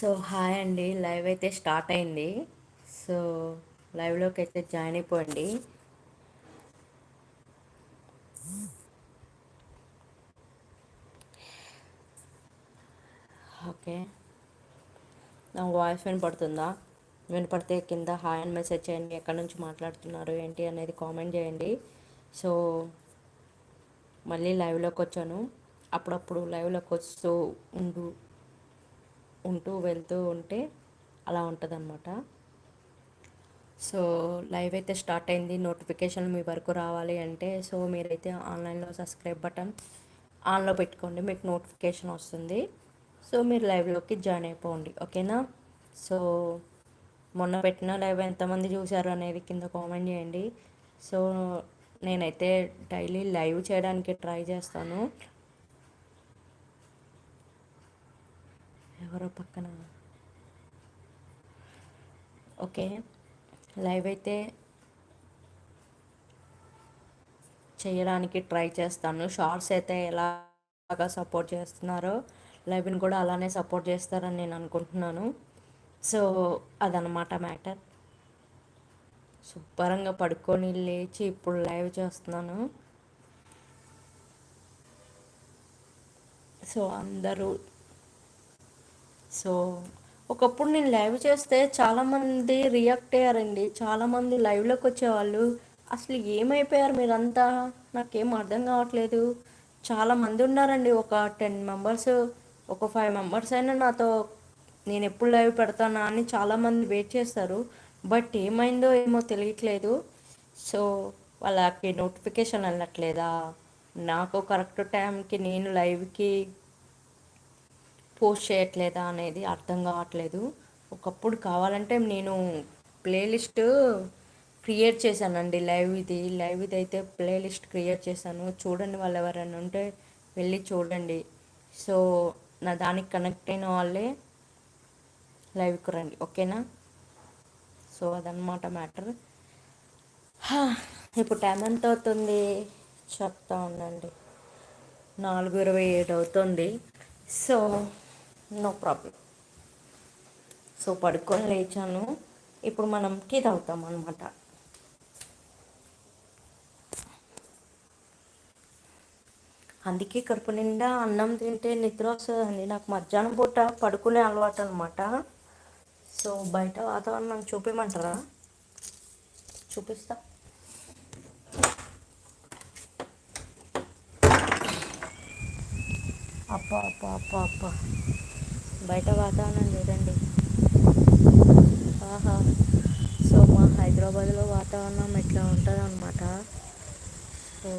So hi అండి live అయితే start అయింది. సో లైవ్లోకి అయితే జాయిన్ అయిపోండి. ఓకే. నా వాయిస్ వినపడుతుందా? వినపడితే కింద హాయ్ అని మెసేజ్ చేయండి ఎక్కడి నుంచి మాట్లాడుతున్నారు ఏంటి అనేది కామెంట్ చేయండి. సో మళ్ళీ లైవ్లోకి వచ్చాను. అప్పుడప్పుడు లైవ్లోకి వస్తూ ఉండు ఉంటూ వెళ్తూ ఉంటే అలా ఉంటుందన్నమాట. సో లైవ్ అయితే స్టార్ట్ అయింది. నోటిఫికేషన్ మీ వరకు రావాలి అంటే సో మీరైతే ఆన్లైన్లో సబ్స్క్రైబ్ బటన్ ఆన్లో పెట్టుకోండి. మీకు నోటిఫికేషన్ వస్తుంది. సో మీరు లైవ్లోకి జాయిన్ అయిపోండి. ఓకేనా? సో మొన్న పెట్టిన లైవ్ ఎంతమంది చూశారు అనేది కింద కామెంట్ చేయండి. సో నేనైతే డైలీ లైవ్ చేయడానికి ట్రై చేస్తాను. ఎవరో పక్కన. ఓకే. లైవ్ అయితే చేయడానికి ట్రై చేస్తాను. షార్ట్స్ అయితే ఎలాగా సపోర్ట్ చేస్తున్నారో లైవ్ని కూడా అలానే సపోర్ట్ చేస్తారని నేను అనుకుంటున్నాను. సో అదనమాట మ్యాటర్. శుభ్రంగా పడుకొని లేచి ఇప్పుడు లైవ్ చేస్తున్నాను. సో అందరూ సో ఒకప్పుడు నేను లైవ్ చేస్తే చాలామంది రియాక్ట్ అయ్యారండి. చాలామంది లైవ్లోకి వచ్చేవాళ్ళు. అసలు ఏమైపోయారు మీరంతా? నాకేం అర్థం కావట్లేదు. చాలామంది ఉన్నారండి. ఒక టెన్ మెంబర్స్ ఒక ఫైవ్ మెంబర్స్ అయినా నాతో నేను ఎప్పుడు లైవ్ పెడతానా అని చాలామంది వెయిట్ చేస్తారు. బట్ ఏమైందో ఏమో తెలియట్లేదు. సో వాళ్ళకి నోటిఫికేషన్ వెళ్ళట్లేదా? నాకు కరెక్ట్ టైంకి నేను లైవ్కి పోస్ట్ చేయట్లేదా అనేది అర్థం కావట్లేదు. ఒకప్పుడు కావాలంటే నేను ప్లేలిస్ట్ క్రియేట్ చేశానండి. లైవ్ ఇది లైవ్ ఇది అయితే ప్లేలిస్ట్ క్రియేట్ చేశాను. చూడండి వాళ్ళు ఎవరైనా ఉంటే వెళ్ళి చూడండి. సో నా దానికి కనెక్ట్ అయిన వాళ్ళే లైవ్కి రండి. ఓకేనా? సో అదనమాట మ్యాటర్. ఇప్పుడు టైం ఎంత అవుతుంది? చెప్తా ఉండండి. నాలుగు ఇరవై ఏడు అవుతుంది. సో నో ప్రాబ్లం సో పడుకొని లేచాను. ఇప్పుడు మనం టీ తాగుతాం అనమాట అందుకే కడుపు నిండా అన్నం తింటే నిద్ర వస్తుందండి. నాకు మధ్యాహ్నం పూట పడుకునే అలవాటు అనమాట సో బయట వాతావరణం చూపించమంటారా చూపిస్తా. అప్ప అప్ప అప్ప అప్ప బయట వాతావరణం చూడండి. ఆహా సో మా హైదరాబాద్లో వాతావరణం ఎట్లా ఉంటుంది అనమాట సో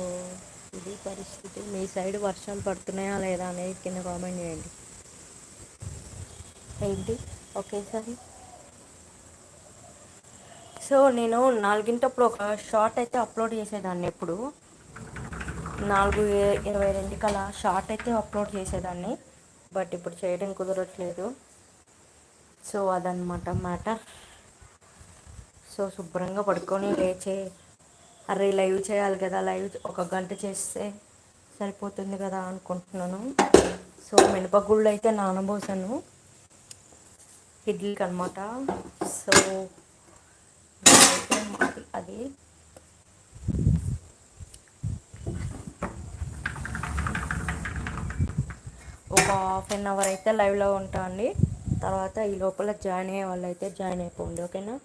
ఇది పరిస్థితి. మీ సైడ్ వర్షం పడుతున్నాయా లేదా అనేది కింద కామెంట్ చేయండి. ఏంటి? ఒకేసారి సో నేను నాలుగింటప్పుడు ఒక షార్ట్ అయితే అప్లోడ్ చేసేదాన్ని ఎప్పుడు. నాలుగు ఇరవై రెండు కల షార్ట్ అయితే అప్లోడ్ చేసేదాన్ని. బట్ ఇప్పుడు చేయడం కుదరట్లేదు. సో అదనమాట మ్యాటర్. సో శుభ్రంగా పడుకొని లేచే అరే లైవ్ చేయాలి కదా లైవ్ ఒక గంట చేస్తే సరిపోతుంది కదా అనుకుంటున్నాను. సో మినపగుళ్ళు అయితే నానబోసాను ఇడ్లీకి అనమాట సో అది. ఒక హాఫ్ అన్ అవర్ అయితే లైవ్లో ఉంటా అండి తర్వాత ఈ లోపల జాయిన్ అయ్యే వాళ్ళు అయితే జాయిన్ అయిపోండి ఓకేనా?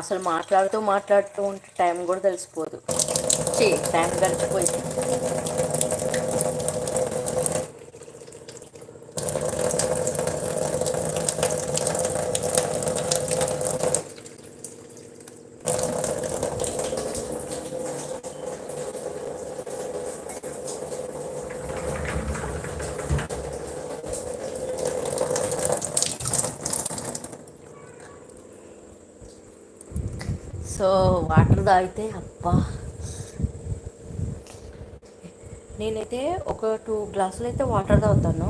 అసలు మాట్లాడుతూ మాట్లాడుతూ ఉంటే టైం కూడా తెలిసిపోదు. టైం గడిచిపోయింది. సో వాటర్ తాగితే అబ్బా. నేనైతే ఒక టూ గ్లాసులు అయితే వాటర్ తాగుతాను.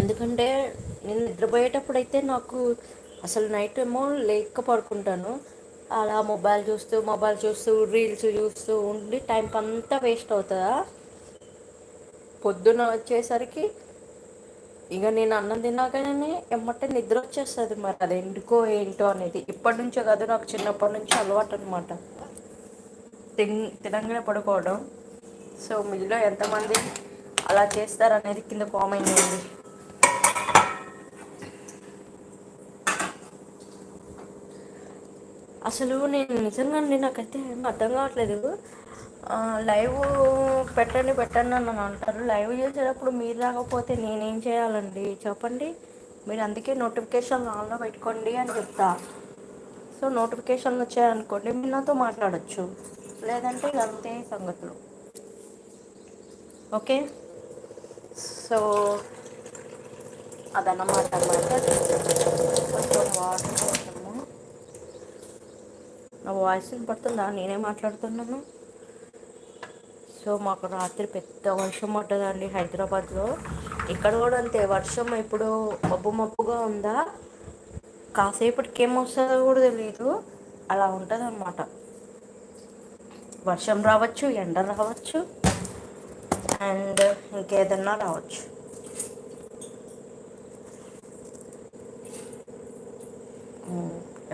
ఎందుకంటే నేను నిద్రపోయేటప్పుడు అయితే నాకు అసలు నైట్ ఏమో లేక్క పడుకుంటాను. అలా మొబైల్ చూస్తూ మొబైల్ చూస్తూ రీల్స్ చూస్తూ ఉండి టైం అంతా వేస్ట్ అవుతుందా? పొద్దున వచ్చేసరికి ఇక నేను అన్నం తిన్నాకనే ఎమ్మటే నిద్ర వచ్చేస్తుంది మరి. అది ఎందుకో ఏంటో అనేది. ఇప్పటి నుంచో కాదు నాకు చిన్నప్పటి నుంచి అలవాటు అనమాట తిన్ తినంగానే పడుకోవడం. సో మీలో ఎంతమంది అలా చేస్తారనేది కింద కామెంట్ చేయండి. అసలు నేను నిజంగా నాకైతే ఏం అర్థం కావట్లేదు. లైవ్ పెట్టండి పెట్టండి అని అంటారు. లైవ్ చేసేటప్పుడు మీరు రాకపోతే నేనేం చేయాలండి? చెప్పండి. మీరు అందుకే నోటిఫికేషన్ ఆన్లో పెట్టుకోండి అని చెప్తా. సో నోటిఫికేషన్లు వచ్చాయనుకోండి మీరు నాతో మాట్లాడచ్చు. లేదంటే అంతే సంగతులు. ఓకే? సో అదన్నమాట అన్నమాట కొంచెం వాటర్ కోసము నా వాయిస్ పడుతుందా నేనే మాట్లాడుతున్నాను. సో మాకు రాత్రి పెద్ద వర్షం పడ్డదండి హైదరాబాద్లో. ఇక్కడ కూడా అంతే వర్షం ఇప్పుడు మబ్బు మబ్బుగా ఉందా కాసేపటికి ఏమొస్తుందో కూడా తెలియదు అలా ఉంటుంది అన్నమాట వర్షం రావచ్చు ఎండ రావచ్చు అండ్ ఇంకేదన్నా రావచ్చు.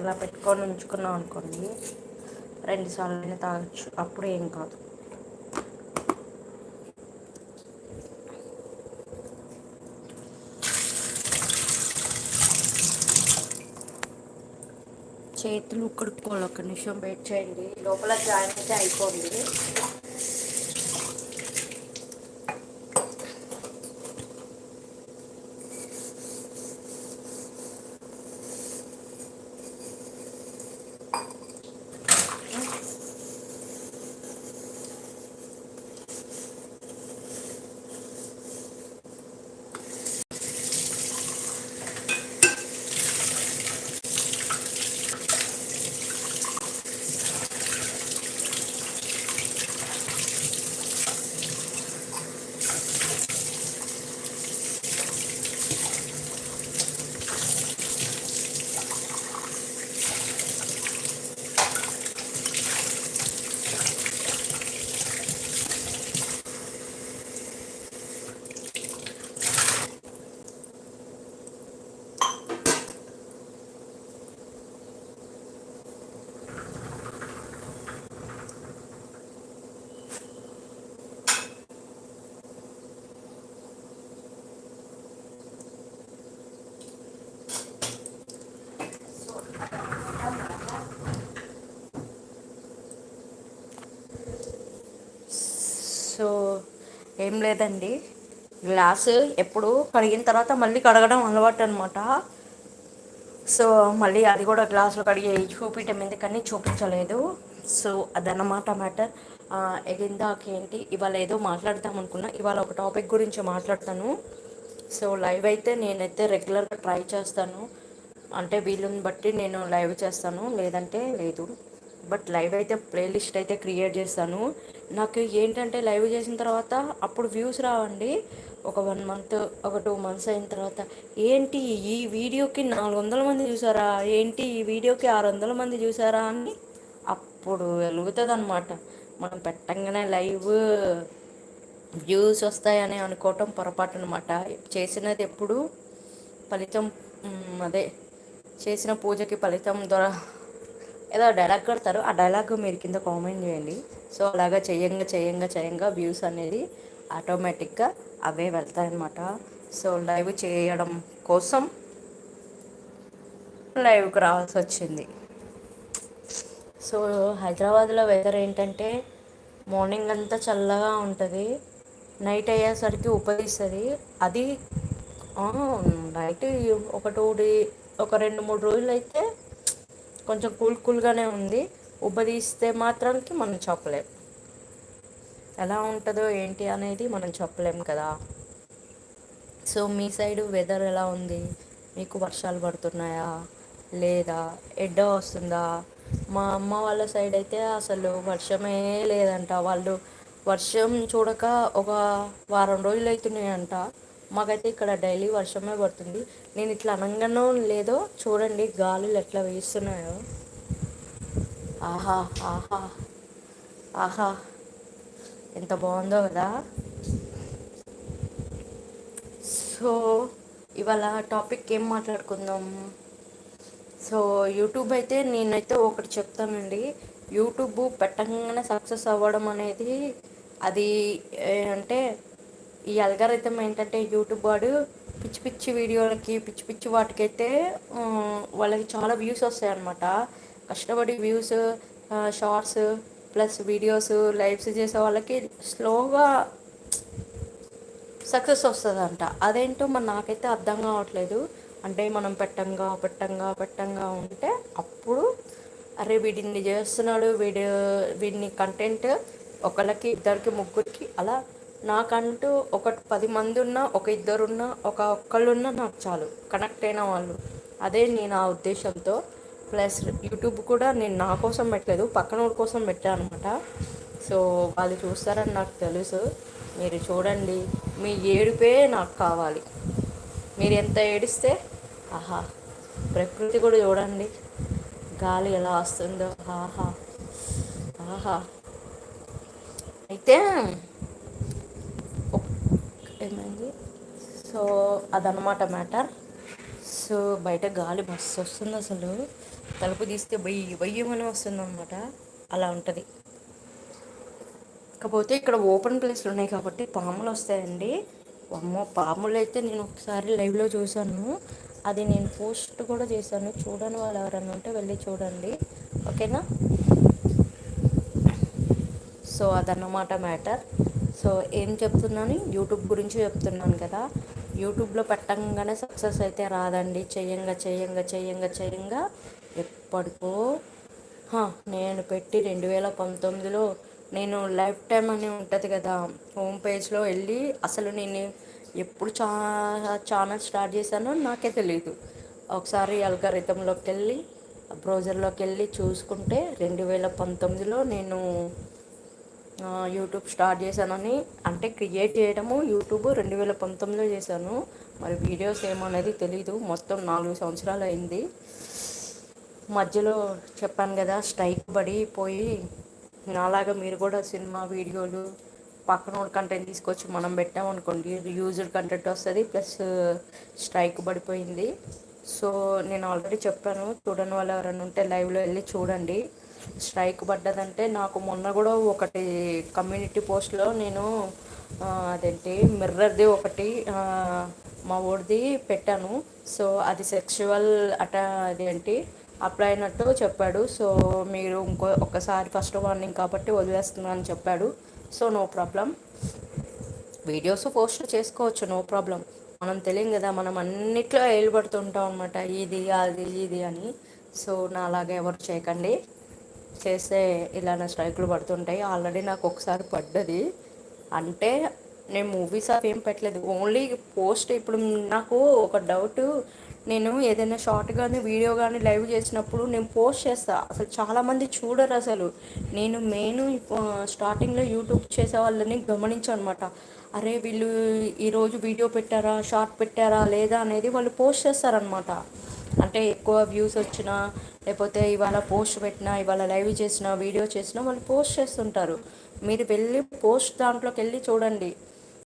ఇలా పెట్టుకొని ఉంచుకున్నాం అనుకోండి రెండుసార్లు అయినా తాగొచ్చు. అప్పుడు ఏం కాదు. చేతులు కడుక్కోవాలి. ఒక నిమిషం వెయిట్ చేయండి. లోపల జాయిన్ అయితే అయిపోయింది సో ఏం లేదండి. గ్లాస్ ఎప్పుడు కడిగిన తర్వాత మళ్ళీ కడగడం అలవాటు అనమాట సో మళ్ళీ అది కూడా గ్లాసులో కడిగి చూపించడం ఎందుకని చూపించలేదు. సో అదన్నమాట మ్యాటర్. ఎగిందాక ఏంటి ఇవాళ ఏదో మాట్లాడదాం అనుకున్నా. ఇవాళ ఒక టాపిక్ గురించి మాట్లాడతాను. సో లైవ్ అయితే నేనైతే రెగ్యులర్గా ట్రై చేస్తాను. అంటే వీలుని బట్టి నేను లైవ్ చేస్తాను. లేదంటే లేదు. బట్ లైవ్ అయితే ప్లేలిస్ట్ అయితే క్రియేట్ చేస్తాను. నాకు ఏంటంటే లైవ్ చేసిన తర్వాత అప్పుడు వ్యూస్ రావండి. ఒక వన్ మంత్ ఒక టూ మంత్స్ అయిన తర్వాత ఏంటి ఈ వీడియోకి నాలుగు వందల మంది చూసారా? ఏంటి ఈ వీడియోకి ఆరు వందల మంది చూసారా? అని అప్పుడు వెలుగుతుంది అనమాట మనం పెట్టంగానే లైవ్ వ్యూస్ వస్తాయని అనుకోవటం పొరపాటు అనమాట చేసినది ఎప్పుడు ఫలితం అదే చేసిన పూజకి ఫలితం దొర ఏదో డైలాగ్ కడతారు. ఆ డైలాగ్ మీరు కింద కామెంట్ చేయండి. సో అలాగా చేయంగా చేయంగా చేయంగా వ్యూస్ అనేది ఆటోమేటిక్గా అవే వెళ్తాయన్నమాట. సో లైవ్ చేయడం కోసం లైవ్కి రావాల్సి వచ్చింది. సో హైదరాబాద్లో వెదర్ ఏంటంటే మార్నింగ్ అంతా చల్లగా ఉంటుంది. నైట్ అయ్యేసరికి ఉపయోగిస్తుంది అది నైట్ ఒక టూ డే ఒక రెండు మూడు రోజులు అయితే కొంచెం కూల్ కూల్గానే ఉంది. ఉబ్బదీస్తే మాత్రానికి మనం చెప్పలేం. ఎలా ఉంటుందో ఏంటి అనేది మనం చెప్పలేం కదా. సో మీ సైడు వెదర్ ఎలా ఉంది? మీకు వర్షాలు పడుతున్నాయా? లేదా? ఎడ్డ వస్తుందా? మా అమ్మ వాళ్ళ సైడ్ అయితే అసలు వర్షమే లేదంట. వాళ్ళు వర్షం చూడక ఒక వారం రోజులు అవుతున్నాయంట మాకైతే ఇక్కడ డైలీ వర్షమే పడుతుంది. నేను ఇట్లా అనగానో లేదో చూడండి గాలులు ఎట్లా వేస్తున్నాయో. ఆహా ఆహా ఆహా. ఎంత బాగుందో కదా. సో ఇవాళ టాపిక్ ఏం మాట్లాడుకుందాం? సో యూట్యూబ్ అయితే నేనైతే ఒకటి చెప్తానండి. యూట్యూబ్ పెట్టంగానే సక్సెస్ అవ్వడం అనేది అది అంటే ఈ అల్గారిథం ఏంటంటే యూట్యూబ్ వాడు పిచ్చి పిచ్చి వీడియోలకి పిచ్చి పిచ్చి వాటికైతే వాళ్ళకి చాలా వ్యూస్ వస్తాయి అన్నమాట కష్టపడి views shorts plus videos lives చేసే వాళ్ళకి స్లోగా సక్సెస్ వస్తుందంట. అదేంటో మరి నాకైతే అర్థం కావట్లేదు. అంటే మనం పెట్టంగా పెట్టంగా పెట్టంగా ఉంటే అప్పుడు అరే వీడిని చేస్తున్నాడు వీడి వీడిని కంటెంట్ ఒకళ్ళకి ఇద్దరికి ముగ్గురికి అలా నాకంటూ ఒక పది మంది ఉన్నా ఒక ఇద్దరున్నా ఒక ఒక్కళ్ళున్నా నాకు చాలు. కనెక్ట్ అయిన వాళ్ళు. అదే నేను ఆ ఉద్దేశంతో. ప్లస్ యూట్యూబ్ కూడా నేను నా కోసం పెట్టలేదు పక్కన వాళ్ళ కోసం పెట్టాను అనమాట సో వాళ్ళు చూస్తారని నాకు తెలుసు. మీరు చూడండి. మీ ఏడుపే నాకు కావాలి. మీరు ఎంత ఏడిస్తే ఆహా ప్రకృతి కూడా చూడండి. గాలి ఎలా వస్తుందో ఆహా ఆహా. అయితే ఏమైంది సో అదనమాట మ్యాటర్. సో బయట గాలి మస్తు వస్తుంది అసలు. తలుపు తీస్తే బయ్యి బయ్యమని వస్తుంది అనమాట అలా ఉంటుంది. కాకపోతే ఇక్కడ ఓపెన్ ప్లేస్లు ఉన్నాయి కాబట్టి పాములు వస్తాయండి. అమ్మో పాములు అయితే నేను ఒకసారి లైవ్లో చూశాను. అది నేను పోస్ట్ కూడా చేశాను. చూడని వాళ్ళు ఎవరైనా ఉంటే వెళ్ళి చూడండి. ఓకేనా? సో అదన్నమాట మ్యాటర్. సో ఏం చెప్తున్నాను? యూట్యూబ్ గురించి చెప్తున్నాను కదా. యూట్యూబ్లో పెట్టంగానే సక్సెస్ అయితే రాదండి. చెయ్యంగా చెయ్యంగా చెయ్యంగా చెయ్యంగా ఎప్పటికో నేను పెట్టి రెండు వేల పంతొమ్మిదిలో నేను లైఫ్ టైం అని ఉంటుంది కదా హోమ్ పేజ్లో వెళ్ళి అసలు నేను ఎప్పుడు చా ఛానల్ స్టార్ట్ చేశానో నాకే తెలియదు ఒకసారి అల్గారిథంలోకి వెళ్ళి బ్రౌజర్లోకి వెళ్ళి చూసుకుంటే రెండు వేల పంతొమ్మిదిలో నేను యూట్యూబ్ స్టార్ట్ చేశానని. అంటే క్రియేట్ చేయడము యూట్యూబ్ రెండు వేల పంతొమ్మిదిలో చేశాను. మరి వీడియోస్ ఏమనేది తెలీదు. మొత్తం నాలుగు సంవత్సరాలు అయింది. మధ్యలో చెప్పాను కదా స్ట్రైక్ పడి పోయి నాలాగా మీరు కూడా సినిమా వీడియోలు పక్కన కంటెంట్ తీసుకొచ్చి మనం పెట్టామనుకోండి యూజర్ కంటెంట్ వస్తుంది ప్లస్ స్ట్రైక్ పడిపోయింది. సో నేను ఆల్రెడీ చెప్పాను చూడని వాళ్ళు ఎవరైనా ఉంటే లైవ్లో వెళ్ళి చూడండి. స్ట్రైక్ పడ్డదంటే నాకు మొన్న కూడా ఒకటి కమ్యూనిటీ పోస్ట్లో నేను అదేంటి మిర్రర్ది ఒకటి మా ఊరిది పెట్టాను. సో అది సెక్షువల్ అట అదేంటి అప్లై అయినట్టు చెప్పాడు. సో మీరు ఇంకో ఒక్కసారి ఫస్ట్ వార్నింగ్ కాబట్టి వదిలేస్తున్నాను అని చెప్పాడు. So no problem. Videos post చేసుకోవచ్చు నో ప్రాబ్లం. మనం తెలియదు కదా మనం అన్నిట్లో ఏలుబడుతుంటాం అనమాట ఇది అది ఇది అని. సో నా అలాగే ఎవరు చేయకండి. చేస్తే ఇలానే స్ట్రైక్లు పడుతుంటాయి. ఆల్రెడీ నాకు ఒకసారి పడ్డది. అంటే నేను మూవీస్ అవి ఏం పెట్టలేదు. ఓన్లీ పోస్ట్ ఇప్పుడు నాకు ఒక డౌట్ నేను ఏదైనా షార్ట్ కానీ వీడియో కానీ లైవ్ చేసినప్పుడు నేను పోస్ట్ చేస్తా. అసలు చాలామంది చూడరు అసలు. నేను మెయిన్ స్టార్టింగ్లో యూట్యూబ్ చేసే వాళ్ళని గమనించాను అనమాట అరే వీళ్ళు ఈరోజు వీడియో పెట్టారా షార్ట్ పెట్టారా లేదా అనేది వాళ్ళు పోస్ట్ చేస్తారనమాట అంటే ఎక్కువ వ్యూస్ వచ్చినా లేకపోతే ఇవాళ పోస్ట్ పెట్టినా ఇవాళ లైవ్ చేసినా వీడియో చేసినా వాళ్ళు పోస్ట్ చేస్తుంటారు. మీరు వెళ్ళి పోస్ట్ దాంట్లోకి వెళ్ళి చూడండి.